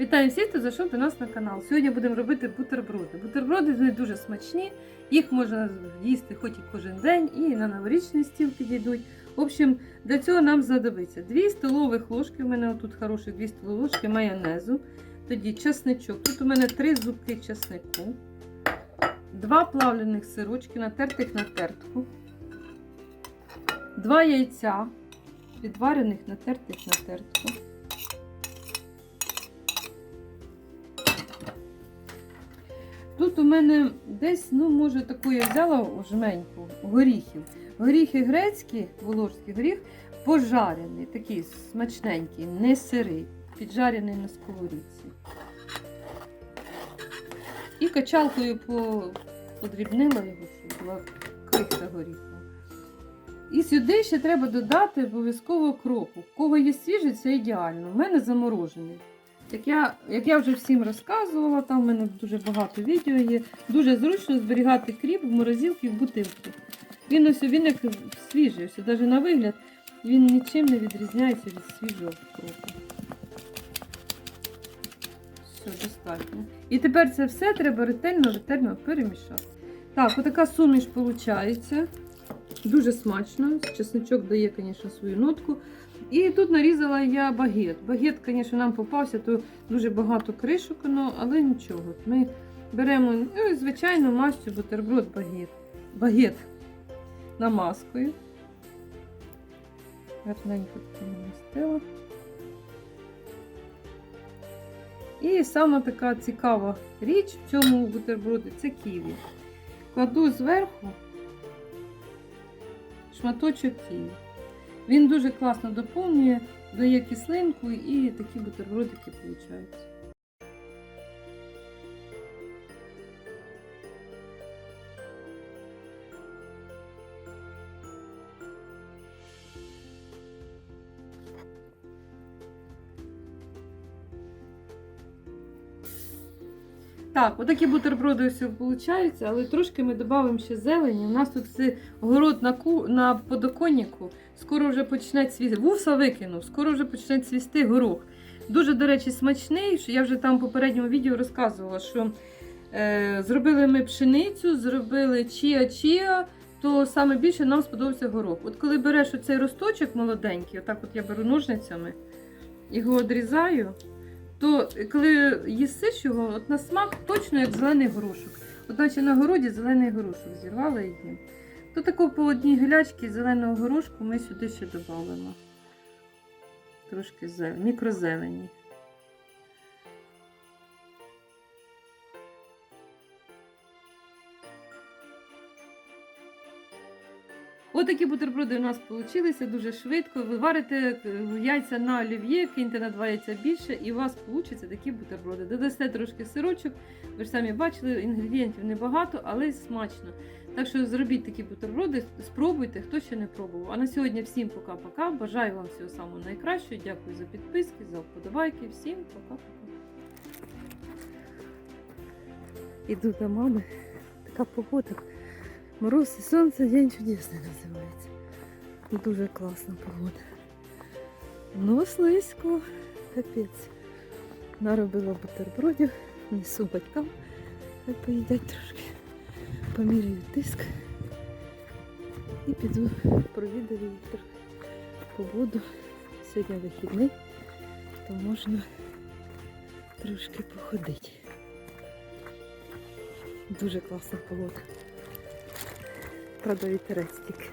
Вітаю всіх, хто зайшов до нас на канал. Сьогодні будемо робити бутерброди. Бутерброди вони дуже смачні, їх можна їсти хоч і кожен день, і на новорічний стіл підійдуть. В общем, для цього нам знадобиться 2 столових ложки. У мене тут хороші 2 столові ложки майонезу. Тоді чесничок. Тут у мене 3 зубки чеснику, 2 плавлених сирочки, натертих на тертку, 2 яйця, відварених натертих на тертку. Тут у мене десь, ну, може, таку я взяла жменьку горіхів. Горіхи грецькі, волошський горіх, пожарений, такий смачненький, не сирий, піджарений на сковорідці. І качалкою по, подрібнила його, щоб була крихта горіха. І сюди ще треба додати обов'язково кропу. В кого є свіжий, це ідеально. У мене заморожений. Як я, як я вже всім розказувала, там в мене дуже багато відео є. Дуже зручно зберігати кріп в морозилці в бутилці. Він ось він як свіжий, ось навіть на вигляд він нічим не відрізняється від свіжого кропу. Все, достатньо. І тепер це все треба ретельно, ретельно перемішати. Так, отака суміш виходить. Дуже смачно. Чесничок дає, звісно, свою нотку. І тут нарізала я багет. Багет, звісно, нам попався, то дуже багато кришок, але нічого. Ми беремо, ну, звичайно, мастю бутерброд багет. Багет намазкою. Гарненько намастила. І саме така цікава річ в цьому бутерброді це ківі. Кладу зверху шматочок ківі. Він дуже класно доповнює, дає кислинку і такі бутербродики виходять. Так, отакі бутерброди все виходить, але трошки ми додамо ще зелені. У нас тут це город на, ку... на подоконнику. Скоро вже почне цвісти. Вуса викинув, скоро вже почне цвісти горох. Дуже, до речі, смачний. що Я вже там в попередньому відео розказувала, що е, зробили ми пшеницю, зробили чія-чія, то саме більше нам сподобався горох. От коли береш оцей росточок молоденький, отак от я беру ножницями, його відрізаю то коли їсиш його, от на смак точно як зелений горошок. От наче на городі зелений горошок зірвала і їм. То таку по одній гілячці зеленого горошку ми сюди ще додамо. Трошки зелені, мікрозелені. Отакі бутерброди у нас вийшли дуже швидко. Ви варите е, яйця на олів'є, киньте на два яйця більше, і у вас вийде такі бутерброди. Додасте трошки сирочок, ви ж самі бачили, інгредієнтів небагато, але смачно. Так що зробіть такі бутерброди, спробуйте, хто ще не пробував. А на сьогодні всім пока-пока. Бажаю вам всього самого найкращого. Дякую за підписки, за вподобайки. Всім пока-пока. Іду до мами. Така погода. Мороз і сонце, день чудесний називається. Дуже класна погода. Ну, слизько, капець. Наробила бутербродів, несу батькам, хай поїдять трошки, поміряю тиск і піду провідаю їх трохи погоду. Сьогодні вихідний, то можна трошки походити. Дуже класна погода. Вітерець тільки.